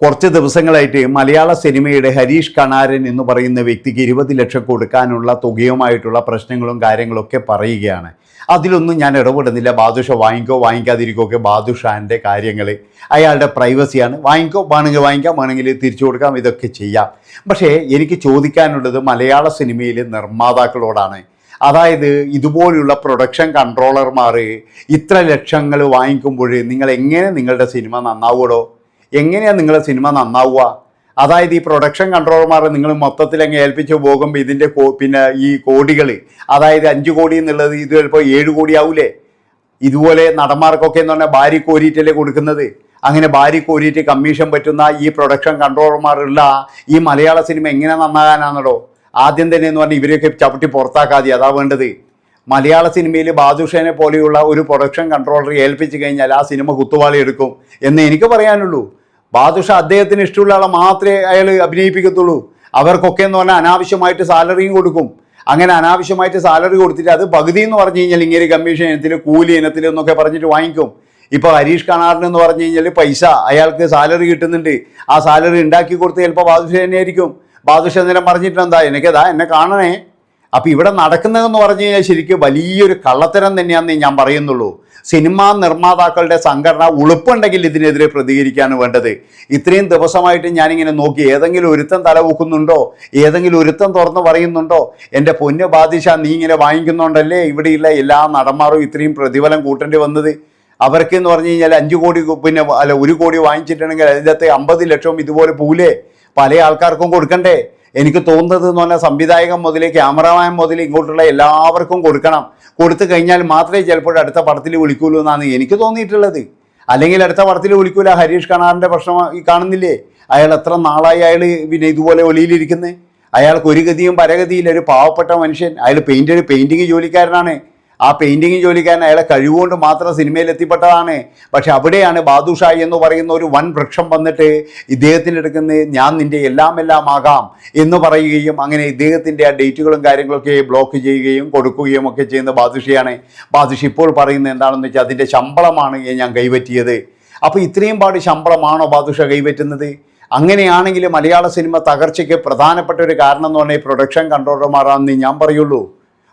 കുറച്ച് ദിവസങ്ങളായിട്ട് മലയാള സിനിമയുടെ ഹരീഷ് കണാരൻ എന്ന് പറയുന്ന വ്യക്തിക്ക് ഇരുപത് ലക്ഷം കൊടുക്കാനുള്ള തുകയുമായിട്ടുള്ള പ്രശ്നങ്ങളും കാര്യങ്ങളൊക്കെ പറയുകയാണ്. അതിലൊന്നും ഞാൻ ഇടപെടുന്നില്ല. ബാദുഷ വാങ്ങിക്കോ വാങ്ങിക്കാതിരിക്കോ ഒക്കെ ബാദുഷാന്റെ കാര്യങ്ങൾ അയാളുടെ പ്രൈവസിയാണ്. വാങ്ങിക്കോ വേണമെങ്കിൽ വാങ്ങിക്കാം വേണമെങ്കിൽ തിരിച്ചു കൊടുക്കാം ഇതൊക്കെ ചെയ്യാം. പക്ഷേ എനിക്ക് ചോദിക്കാനുള്ളത് മലയാള സിനിമയിലെ നിർമ്മാതാക്കളോടാണ്. അതായത് ഇതുപോലുള്ള പ്രൊഡക്ഷൻ കൺട്രോളർമാർ ഇത്ര ലക്ഷങ്ങൾ വാങ്ങിക്കുമ്പോൾ നിങ്ങൾ എങ്ങനെ നിങ്ങളുടെ സിനിമ നന്നാവുകയോ എങ്ങനെയാണ് നിങ്ങളെ സിനിമ നന്നാവുക? അതായത് ഈ പ്രൊഡക്ഷൻ കൺട്രോളർമാർ നിങ്ങൾ മൊത്തത്തിൽ അങ്ങ് ഏൽപ്പിച്ചു പോകുമ്പോൾ ഇതിന്റെ പിന്നെ ഈ കോടികൾ അതായത് അഞ്ച് കോടി എന്നുള്ളത് ഇത് ചിലപ്പോൾ ഏഴ് കോടി ആവൂലേ? ഇതുപോലെ നടന്മാർക്കൊക്കെ എന്ന് പറഞ്ഞാൽ ഭാര്യ കോരിയിട്ടല്ലേ കൊടുക്കുന്നത്? അങ്ങനെ ഭാര്യ കോരിയിട്ട് കമ്മീഷൻ പറ്റുന്ന ഈ പ്രൊഡക്ഷൻ കൺട്രോളർമാരുള്ള ഈ മലയാള സിനിമ എങ്ങനെ നന്നാകാനാണെന്നോ ആദ്യം തന്നെ എന്ന് പറഞ്ഞാൽ ഇവരെയൊക്കെ ചവിട്ടി പുറത്താക്കാതെ അതാ വേണ്ടത്. മലയാള സിനിമയിൽ ബാദുഷേനെ പോലെയുള്ള ഒരു പ്രൊഡക്ഷൻ കൺട്രോളർ ഏൽപ്പിച്ചു കഴിഞ്ഞാൽ ആ സിനിമ കുത്തുവാളി എടുക്കും എന്ന് എനിക്ക് പറയാനുള്ളൂ. ബാദുഷ അദ്ദേഹത്തിന് ഇഷ്ടമുള്ള ആളെ മാത്രമേ അയാൾ അഭിനയിപ്പിക്കത്തുള്ളൂ. അവർക്കൊക്കെ എന്ന് പറഞ്ഞാൽ അനാവശ്യമായിട്ട് സാലറിയും കൊടുക്കും. അങ്ങനെ അനാവശ്യമായിട്ട് സാലറി കൊടുത്തിട്ട് അത് പകുതി എന്ന് പറഞ്ഞു കഴിഞ്ഞാൽ ഇങ്ങനെ കമ്മീഷൻ ഇനത്തിൽ കൂലി ഇനത്തിൽ എന്നൊക്കെ പറഞ്ഞിട്ട് വാങ്ങിക്കും. ഇപ്പോൾ ഹരീഷ് കണാറിന് എന്ന് പറഞ്ഞു കഴിഞ്ഞാൽ പൈസ അയാൾക്ക് സാലറി കിട്ടുന്നുണ്ട്. ആ സാലറി ഉണ്ടാക്കി കൊടുത്ത് ചിലപ്പോൾ ബാദുഷ തന്നെയായിരിക്കും. ബാദുഷ നേരം പറഞ്ഞിട്ടുണ്ടെന്താ എനിക്കതാ എന്നെ കാണണേ. അപ്പോൾ ഇവിടെ നടക്കുന്നതെന്ന് പറഞ്ഞു കഴിഞ്ഞാൽ ശരിക്കും വലിയൊരു കള്ളത്തരം തന്നെയാണെന്ന് ഞാൻ പറയുന്നുള്ളൂ. സിനിമാ നിർമ്മാതാക്കളുടെ സംഘടന ഉളുപ്പുണ്ടെങ്കിൽ ഇതിനെതിരെ പ്രതികരിക്കാണ് വേണ്ടത്. ഇത്രയും ദിവസമായിട്ട് ഞാനിങ്ങനെ നോക്കി ഏതെങ്കിലും ഒരുത്തം തലവൂക്കുന്നുണ്ടോ ഏതെങ്കിലും ഒരുത്തം തുറന്ന് പറയുന്നുണ്ടോ? എന്റെ പൊന്നു ബാദിഷ നീ ഇങ്ങനെ വാങ്ങിക്കുന്നുണ്ടല്ലേ ഇവിടെയുള്ള എല്ലാ നടന്മാരും ഇത്രയും പ്രതിഫലം കൂട്ടേണ്ടി വന്നത്? അവർക്ക് എന്ന് പറഞ്ഞു കഴിഞ്ഞാൽ അഞ്ച് കോടി പിന്നെ അല്ല ഒരു കോടി വാങ്ങിച്ചിട്ടുണ്ടെങ്കിൽ അതിന്റെ അകത്ത് അമ്പത് ലക്ഷവും ഇതുപോലെ പൂലേ പല ആൾക്കാർക്കും കൊടുക്കണ്ടേ? എനിക്ക് തോന്നുന്നത് എന്ന് പറഞ്ഞാൽ സംവിധായകൻ മുതൽ ക്യാമറമാൻ മുതൽ ഇങ്ങോട്ടുള്ള എല്ലാവർക്കും കൊടുക്കണം. കൊടുത്തു കഴിഞ്ഞാൽ മാത്രമേ ചിലപ്പോൾ അടുത്ത പടത്തിൽ വിളിക്കുള്ളൂ എന്നാണ് എനിക്ക് തോന്നിയിട്ടുള്ളത്. അല്ലെങ്കിൽ അടുത്ത പടത്തിൽ വിളിക്കൂല. ഹരീഷ് കണാറിന്റെ പ്രശ്നം ഈ കാണുന്നില്ലേ? അയാൾ എത്ര നാളായി അയാൾ പിന്നെ ഇതുപോലെ ഒലിയിലിരിക്കുന്നത് അയാൾക്ക് ഒരു ഗതിയും പരഗതിയില്ല. ഒരു പാവപ്പെട്ട മനുഷ്യൻ. അയാൾ പെയിന്റ് പെയിന്റിങ് ജോലിക്കാരനാണ്. ആ പെയിന്റിങ് ജോലിക്കാരൻ അയാളെ കഴിവുകൊണ്ട് മാത്രം സിനിമയിൽ എത്തിപ്പെട്ടതാണ്. പക്ഷെ അവിടെയാണ് ബാദുഷായി എന്ന് പറയുന്ന ഒരു വൻ വൃക്ഷം വന്നിട്ട് ഇദ്ദേഹത്തിന്റെ അടുക്കുന്ന ഞാൻ നിന്റെ എല്ലാം എല്ലാം ആകാം എന്ന് പറയുകയും അങ്ങനെ ഇദ്ദേഹത്തിന്റെ ആ ഡേറ്റുകളും കാര്യങ്ങളൊക്കെ ബ്ലോക്ക് ചെയ്യുകയും കൊടുക്കുകയും ഒക്കെ ചെയ്യുന്ന ബാദുഷിയാണ് ബാദുഷി ഇപ്പോൾ പറയുന്നത് എന്താണെന്ന് വെച്ചാൽ അതിന്റെ ശമ്പളമാണ് ഞാൻ കൈപ്പറ്റിയത് അപ്പോൾ ഇത്രയും പാട് ശമ്പളമാണോ ബാദുഷ കൈപ്പറ്റുന്നത് അങ്ങനെയാണെങ്കിൽ മലയാള സിനിമ തകർച്ചയ്ക്ക് പ്രധാനപ്പെട്ട ഒരു കാരണം എന്ന് പറഞ്ഞാൽ പ്രൊഡക്ഷൻ കൺട്രോളർമാരാണെന്ന് ഞാൻ പറയുള്ളൂ.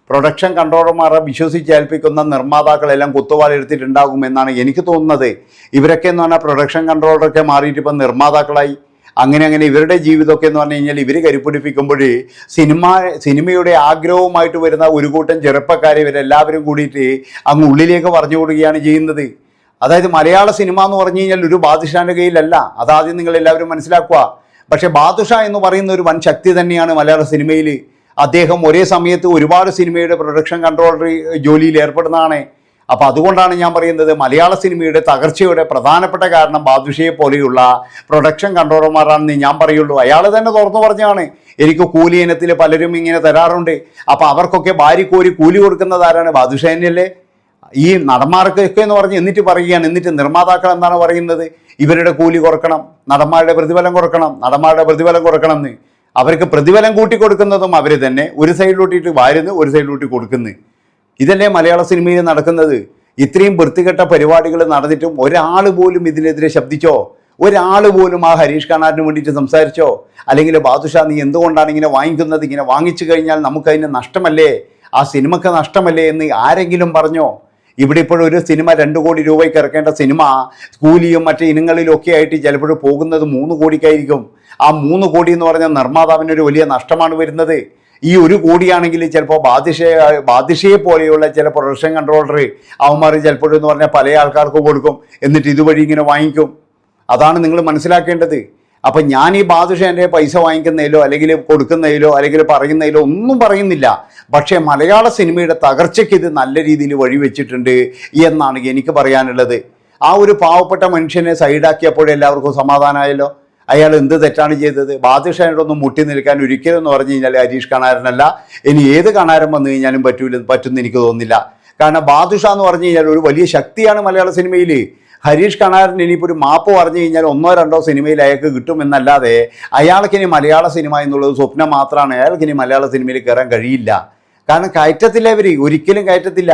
പ്രൊഡക്ഷൻ കൺട്രോളർമാരെ വിശ്വസിച്ച് വിശ്വസിച്ചേൽപ്പിക്കുന്ന നിർമ്മാതാക്കളെല്ലാം കുത്തുവാലെടുത്തിട്ടുണ്ടാകുമെന്നാണ് എനിക്ക് തോന്നുന്നത്. ഇവരൊക്കെ എന്ന് പറഞ്ഞാൽ പ്രൊഡക്ഷൻ കൺട്രോളറൊക്കെ മാറിയിട്ട് ഇപ്പം നിർമ്മാതാക്കളായി. അങ്ങനെ അങ്ങനെ ഇവരുടെ ജീവിതമൊക്കെ എന്ന് പറഞ്ഞു കഴിഞ്ഞാൽ ഇവർ കരിപ്പിടിപ്പിക്കുമ്പോൾ സിനിമ സിനിമയുടെ ആഗ്രഹവുമായിട്ട് വരുന്ന ഒരു കൂട്ടം ചെറുപ്പക്കാരെ ഇവരെല്ലാവരും കൂടിയിട്ട് അങ്ങ് ഉള്ളിലേക്ക് പറഞ്ഞു കൊടുക്കുകയാണ് ചെയ്യുന്നത്. അതായത് മലയാള സിനിമ എന്ന് പറഞ്ഞു കഴിഞ്ഞാൽ ഒരു ബാദുഷാന്റെ കയ്യിലല്ല. അതാദ്യം നിങ്ങൾ എല്ലാവരും മനസ്സിലാക്കുക. പക്ഷേ ബാദുഷ എന്ന് പറയുന്ന ഒരു വൻ ശക്തി തന്നെയാണ് മലയാള സിനിമയിൽ അദ്ദേഹം ഒരേ സമയത്ത് ഒരുപാട് സിനിമയുടെ പ്രൊഡക്ഷൻ കൺട്രോളർ ജോലിയിൽ ഏർപ്പെടുന്നതാണ്. അപ്പോൾ അതുകൊണ്ടാണ് ഞാൻ പറയുന്നത് മലയാള സിനിമയുടെ തകർച്ചയുടെ പ്രധാനപ്പെട്ട കാരണം ബാദുഷയെ പോലെയുള്ള പ്രൊഡക്ഷൻ കൺട്രോളർമാരാണെന്ന് ഞാൻ പറയുള്ളൂ. അയാൾ തന്നെ തുറന്നു പറഞ്ഞാണ് എനിക്ക് കൂലി ഇനത്തിൽ പലരും ഇങ്ങനെ തരാറുണ്ട്. അപ്പോൾ അവർക്കൊക്കെ ഭാര്യക്കോരി കൂലി കൊടുക്കുന്നതാരാണ് ബാദുഷ തന്നെയല്ലേ? ഈ നടന്മാർക്കൊക്കെ എന്ന് പറഞ്ഞ് എന്നിട്ട് പറയുകയാണ് എന്നിട്ട് നിർമ്മാതാക്കൾ എന്താണ് പറയുന്നത്? ഇവരുടെ കൂലി കുറക്കണം നടന്മാരുടെ പ്രതിഫലം കുറക്കണം നടന്മാരുടെ പ്രതിഫലം കുറക്കണം എന്ന്. അവർക്ക് പ്രതിഫലം കൂട്ടി കൊടുക്കുന്നതും അവർ തന്നെ. ഒരു സൈഡിലോട്ടിട്ട് വാരുന്നു ഒരു സൈഡിലോട്ട് കൊടുക്കുന്നു. ഇതല്ലേ മലയാള സിനിമയിൽ നടക്കുന്നത്? ഇത്രയും വൃത്തികെട്ട പരിപാടികൾ നടന്നിട്ടും ഒരാൾ പോലും ഇതിനെതിരെ ശബ്ദിച്ചോ? ഒരാൾ പോലും ആ ഹരീഷ് കണാറിന് വേണ്ടിയിട്ട് സംസാരിച്ചോ? അല്ലെങ്കിൽ ബാദുഷാ നീ എന്തുകൊണ്ടാണ് ഇങ്ങനെ വാങ്ങിക്കുന്നത്? ഇങ്ങനെ വാങ്ങിച്ചു കഴിഞ്ഞാൽ നമുക്കതിന് നഷ്ടമല്ലേ? ആ സിനിമക്ക് നഷ്ടമല്ലേ എന്ന് ആരെങ്കിലും പറഞ്ഞോ? ഇവിടെ ഇപ്പോഴും ഒരു സിനിമ രണ്ട് കോടി രൂപയ്ക്ക് ഇറക്കേണ്ട സിനിമ കൂലിയും മറ്റ് ഇനങ്ങളിലൊക്കെ ആയിട്ട് ചിലപ്പോൾ പോകുന്നത് മൂന്ന് കോടിക്കായിരിക്കും. ആ മൂന്ന് കോടി എന്ന് പറഞ്ഞാൽ നിർമ്മാതാവിന് ഒരു വലിയ നഷ്ടമാണ് വരുന്നത്. ഈ ഒരു കോടിയാണെങ്കിൽ ചിലപ്പോൾ ബാദിഷയെ ബാദിഷയെ പോലെയുള്ള ചില പ്രൊഡക്ഷൻ കൺട്രോളർ അവന്മാർ ചിലപ്പോഴെന്ന് എന്ന് പറഞ്ഞാൽ പല ആൾക്കാർക്ക് കൊടുക്കും. എന്നിട്ട് ഇതുവഴി ഇങ്ങനെ വാങ്ങിക്കും. അതാണ് നിങ്ങൾ മനസ്സിലാക്കേണ്ടത്. അപ്പം ഞാൻ ഈ ബാദുഷ എന്റെ പൈസ വാങ്ങിക്കുന്നതിലോ അല്ലെങ്കിൽ കൊടുക്കുന്നതിലോ അല്ലെങ്കിൽ പറയുന്നതിലോ ഒന്നും പറയുന്നില്ല. പക്ഷേ മലയാള സിനിമയുടെ തകർച്ചയ്ക്ക് ഇത് നല്ല രീതിയിൽ വഴിവെച്ചിട്ടുണ്ട് എന്നാണ് എനിക്ക് പറയാനുള്ളത്. ആ ഒരു പാവപ്പെട്ട മനുഷ്യനെ സൈഡാക്കിയപ്പോഴേ എല്ലാവർക്കും സമാധാനമായല്ലോ. അയാൾ എന്ത് തെറ്റാണ് ചെയ്തത്? ബാദുഷാനോടൊന്നും മുട്ടി നിൽക്കാൻ ഒരിക്കലും എന്ന് പറഞ്ഞു കഴിഞ്ഞാൽ ഹരീഷ് കണാരനല്ല. ഇനി ഏത് കണാരൻ വന്നു കഴിഞ്ഞാലും പറ്റൂല പറ്റുമെന്ന് എനിക്ക് തോന്നുന്നില്ല. കാരണം ബാദുഷ എന്ന് പറഞ്ഞു കഴിഞ്ഞാൽ ഒരു വലിയ ശക്തിയാണ് മലയാള സിനിമയിൽ. ഹരീഷ് കണാരൻ ഇനിയിപ്പോൾ ഒരു മാപ്പ് പറഞ്ഞു കഴിഞ്ഞാൽ ഒന്നോ രണ്ടോ സിനിമയിൽ അയാൾക്ക് കിട്ടുമെന്നല്ലാതെ അയാൾക്ക് ഇനി മലയാള സിനിമ എന്നുള്ളത് സ്വപ്നം മാത്രമാണ്. അയാൾക്ക് ഇനി മലയാള സിനിമയിൽ കയറാൻ കഴിയില്ല. കാരണം കയറ്റത്തില്ല ഇവർ ഒരിക്കലും കയറ്റത്തില്ല.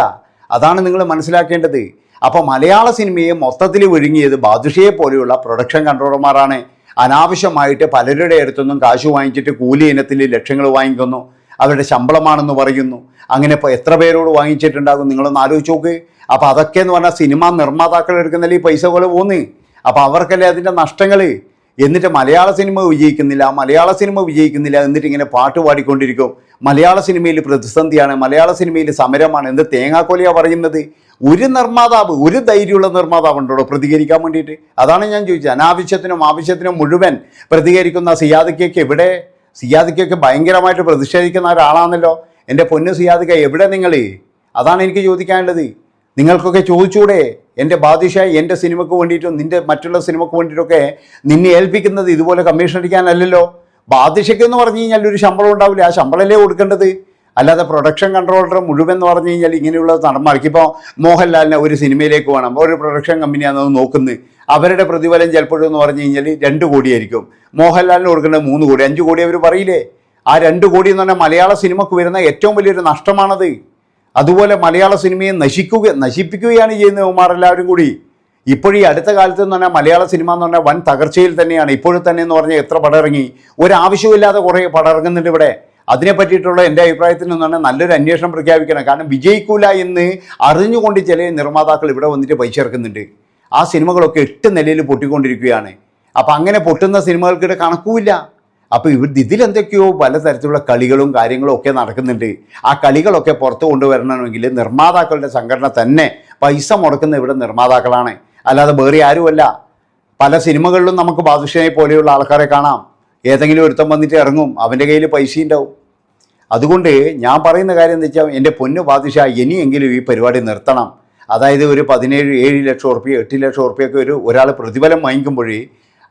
അതാണ് നിങ്ങൾ മനസ്സിലാക്കേണ്ടത്. അപ്പോൾ മലയാള സിനിമയെ മൊത്തത്തിൽ വിഴുങ്ങിയത് ബാദുഷയെ പോലെയുള്ള പ്രൊഡക്ഷൻ കൺട്രോളർമാരാണ്. അനാവശ്യമായിട്ട് പലരുടെ അടുത്തൊന്നും കാശ് വാങ്ങിച്ചിട്ട് കൂലി ഇനത്തിൽ ലക്ഷങ്ങൾ വാങ്ങിക്കുന്നു. അവരുടെ ശമ്പളമാണെന്ന് പറയുന്നു. അങ്ങനെ ഇപ്പോൾ എത്ര പേരോട് വാങ്ങിച്ചിട്ടുണ്ടാകും? നിങ്ങളൊന്ന് ആലോചിച്ച് നോക്ക്. അപ്പോൾ അതൊക്കെ എന്ന് പറഞ്ഞാൽ സിനിമ നിർമ്മാതാക്കൾ എടുക്കുന്നതിൽ ഈ പൈസ പോലെ പോന്ന് അപ്പോൾ അവർക്കല്ലേ അതിന്റെ നഷ്ടങ്ങൾ എന്നിട്ട് മലയാള സിനിമ വിജയിക്കുന്നില്ല. മലയാള സിനിമ വിജയിക്കുന്നില്ല എന്നിട്ട് ഇങ്ങനെ പാട്ട് പാടിക്കൊണ്ടിരിക്കും. മലയാള സിനിമയിൽ പ്രതിസന്ധിയാണ്. മലയാള സിനിമയിൽ സമരമാണ്. എന്ത് തേങ്ങാക്കൊലയാണ് പറയുന്നത്? ഒരു നിർമ്മാതാവ് ഒരു ധൈര്യമുള്ള നിർമ്മാതാവ് ഉണ്ടോ പ്രതികരിക്കാൻ വേണ്ടിയിട്ട്? അതാണ് ഞാൻ ചോദിച്ചത്. അനാവശ്യത്തിനും ആവശ്യത്തിനും മുഴുവൻ പ്രതികരിക്കുന്ന സിയാദിക്കൊക്കെ എവിടെ? സിയാദിക്കൊക്കെ ഭയങ്കരമായിട്ട് പ്രതിഷേധിക്കുന്ന ഒരാളാണല്ലോ. എന്റെ പൊന്നു സിയാദിക്ക എവിടെ നിങ്ങൾ? അതാണ് എനിക്ക് ചോദിക്കാനുള്ളത്. നിങ്ങൾക്കൊക്കെ ചോദിച്ചൂടെ? എന്റെ ബാദിഷായി എന്റെ സിനിമയ്ക്ക് വേണ്ടിയിട്ടും നിന്റെ മറ്റുള്ള സിനിമയ്ക്ക് വേണ്ടിയിട്ടൊക്കെ നിന്നെ ഏൽപ്പിക്കുന്നത് ഇതുപോലെ കമ്മീഷൻ അടിക്കാനല്ലല്ലോ. ബാദിഷയ്ക്ക് എന്ന് പറഞ്ഞു കഴിഞ്ഞാൽ ഒരു ശമ്പളം ഉണ്ടാവില്ല. ആ ശമ്പളമല്ലേ കൊടുക്കേണ്ടത്? അല്ലാതെ പ്രൊഡക്ഷൻ കൺട്രോളർ മുഴുവൻ എന്ന് പറഞ്ഞു കഴിഞ്ഞാൽ ഇങ്ങനെയുള്ള നടന്മാർക്ക്. ഇപ്പോൾ മോഹൻലാലിനെ ഒരു സിനിമയിലേക്ക് വേണം. ഒരു പ്രൊഡക്ഷൻ കമ്പനിയാണെന്ന് നോക്കുന്നത്. അവരുടെ പ്രതിഫലം ചിലപ്പോഴെന്ന് പറഞ്ഞു കഴിഞ്ഞാൽ രണ്ട് കോടിയായിരിക്കും. മോഹൻലാലിന് കൊടുക്കേണ്ടത് മൂന്ന് കോടി. അഞ്ച് കോടി അവർ പറയില്ലേ? ആ രണ്ട് കോടി എന്ന് പറഞ്ഞാൽ മലയാള സിനിമക്ക് വരുന്ന ഏറ്റവും വലിയൊരു നഷ്ടമാണത്. അതുപോലെ മലയാള സിനിമയെ നശിക്കുക നശിപ്പിക്കുകയാണ് ചെയ്യുന്നത് ഉമാർ എല്ലാവരും കൂടി. ഇപ്പോഴീ അടുത്ത കാലത്ത് എന്ന് പറഞ്ഞാൽ മലയാള സിനിമ എന്ന് പറഞ്ഞാൽ വൻ തകർച്ചയിൽ തന്നെയാണ്. ഇപ്പോഴും തന്നെ എന്ന് പറഞ്ഞാൽ എത്ര പടം ഇറങ്ങി? ഒരാവശ്യമില്ലാതെ കുറേ പടം ഇറങ്ങുന്നുണ്ട് ഇവിടെ. അതിനെ പറ്റിയിട്ടുള്ള എന്റെ അഭിപ്രായത്തിൽ നിന്നാണ് നല്ലൊരു അന്വേഷണം പ്രഖ്യാപിക്കണം കാരണം വിജയിക്കൂല എന്ന് അറിഞ്ഞുകൊണ്ട് ചില നിർമ്മാതാക്കൾ ഇവിടെ വന്നിട്ട് പൈസ ഇറക്കുന്നുണ്ട്. ആ സിനിമകളൊക്കെ എട്ട് നിലയിൽ പൊട്ടിക്കൊണ്ടിരിക്കുകയാണ്. അപ്പം അങ്ങനെ പൊട്ടുന്ന സിനിമകൾക്കിടെ കണക്കുമില്ല. അപ്പോൾ ഇവർ ഇതിലെന്തൊക്കെയോ പലതരത്തിലുള്ള കളികളും കാര്യങ്ങളും ഒക്കെ നടക്കുന്നുണ്ട്. ആ കളികളൊക്കെ പുറത്തു കൊണ്ടുവരണമെങ്കിൽ നിർമ്മാതാക്കളുടെ സംഘടന തന്നെ പൈസ മുടക്കുന്ന ഇവിടെ നിർമ്മാതാക്കളാണ്. അല്ലാതെ വേറെ ആരുമല്ല. പല സിനിമകളിലും നമുക്ക് ബാദുഷനെ പോലെയുള്ള ആൾക്കാരെ കാണാം. ഏതെങ്കിലും ഒരുത്തം വന്നിട്ട് ഇറങ്ങും. അവന്റെ കയ്യിൽ പൈസ ഉണ്ടാവും. അതുകൊണ്ട് ഞാൻ പറയുന്ന കാര്യം എന്താ വെച്ചാൽ എന്റെ പൊന്നു ബാദിഷ ഇനിയെങ്കിലും ഈ പരിപാടി നിർത്തണം. അതായത് ഒരു പതിനേഴ് ഏഴ് ലക്ഷം ഉറുപ്പ്യ എട്ട് ലക്ഷം ഉറുപ്പ്യൊക്കെ ഒരു ഒരാൾ പ്രതിഫലം വാങ്ങിക്കുമ്പോഴേ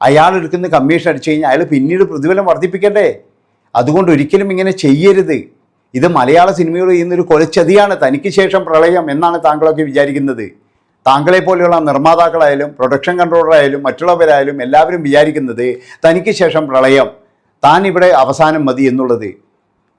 അയാൾ എടുക്കുന്ന കമ്മീഷൻ അടിച്ചു കഴിഞ്ഞാൽ അയാൾ പിന്നീട് പ്രതിഫലം വർദ്ധിപ്പിക്കണ്ടേ? അതുകൊണ്ട് ഒരിക്കലും ഇങ്ങനെ ചെയ്യരുത്. ഇത് മലയാള സിനിമയോട് ചെയ്യുന്നൊരു കൊലച്ചതിയാണ്. തനിക്ക് ശേഷം പ്രളയം എന്നാണ് താങ്കളൊക്കെ വിചാരിക്കുന്നത്. താങ്കളെ പോലെയുള്ള നിർമ്മാതാക്കളായാലും പ്രൊഡക്ഷൻ കൺട്രോളറായാലും മറ്റുള്ളവരായാലും എല്ലാവരും വിചാരിക്കുന്നത് തനിക്ക് ശേഷം പ്രളയം. താൻ ഇവിടെ അവസാനം മതി എന്നുള്ളത്.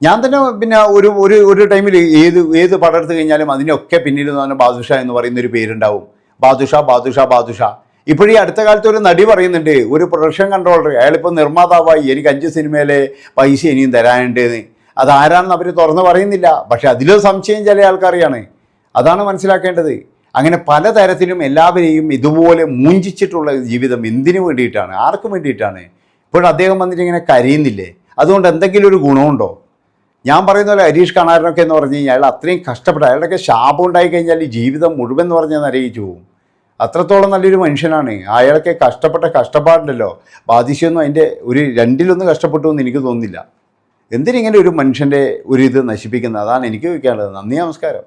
ഞാൻ തന്നെ പിന്നെ ഒരു ഒരു ഒരു ടൈമിൽ ഏത് ഏത് പടം എടുത്തു കഴിഞ്ഞാലും അതിനൊക്കെ പിന്നിൽ തന്നെ ബാദുഷ എന്ന് പറയുന്ന ഒരു പേരുണ്ടാവും. ബാദുഷ ബാദുഷ ബാദുഷ. ഇപ്പോഴീ അടുത്ത കാലത്ത് ഒരു നടി പറയുന്നുണ്ട് ഒരു പ്രൊഡക്ഷൻ കൺട്രോളർ അയാളിപ്പോൾ നിർമ്മാതാവായി എനിക്ക് അഞ്ച് സിനിമയിലെ പൈസ ഇനിയും തരാനുണ്ടെന്ന്. അതാരാണെന്ന് അവർ തുറന്ന് പറയുന്നില്ല. പക്ഷെ അതിലും സംശയം ചില ആൾക്കാരെയാണ്. അതാണ് മനസ്സിലാക്കേണ്ടത്. അങ്ങനെ പലതരത്തിലും എല്ലാവരെയും ഇതുപോലെ മൂഞ്ചിച്ചിട്ടുള്ള ജീവിതം എന്തിനു വേണ്ടിയിട്ടാണ്? ആർക്കും വേണ്ടിയിട്ടാണ്? ഇപ്പോൾ അദ്ദേഹം വന്നിട്ട് ഇങ്ങനെ കരയുന്നില്ലേ? അതുകൊണ്ട് എന്തെങ്കിലും ഒരു ഗുണമുണ്ടോ? ഞാൻ പറയുന്ന പോലെ ഹരീഷ് കണാരനൊക്കെ എന്ന് പറഞ്ഞു കഴിഞ്ഞാൽ അയാൾ അത്രയും കഷ്ടപ്പെട്ട അയാളുടെയൊക്കെ ശാപം ഉണ്ടായി കഴിഞ്ഞാൽ ഈ ജീവിതം മുഴുവൻ എന്ന് പറഞ്ഞാൽ നരകിച്ചു പോകും. അത്രത്തോളം നല്ലൊരു മനുഷ്യനാണ്. അയാളൊക്കെ കഷ്ടപ്പെട്ട കഷ്ടപ്പാടുണ്ടല്ലോ. ബാധിച്ചൊന്നും അതിന്റെ ഒരു രണ്ടിലൊന്നും കഷ്ടപ്പെട്ടു എന്ന് എനിക്ക് തോന്നുന്നില്ല. എന്തിനിങ്ങനെ ഒരു മനുഷ്യന്റെ ഒരു ഇത് നശിപ്പിക്കുന്നത്? അതാണ് എനിക്ക് ചോദിക്കാനുള്ളത് നന്ദി നമസ്കാരം.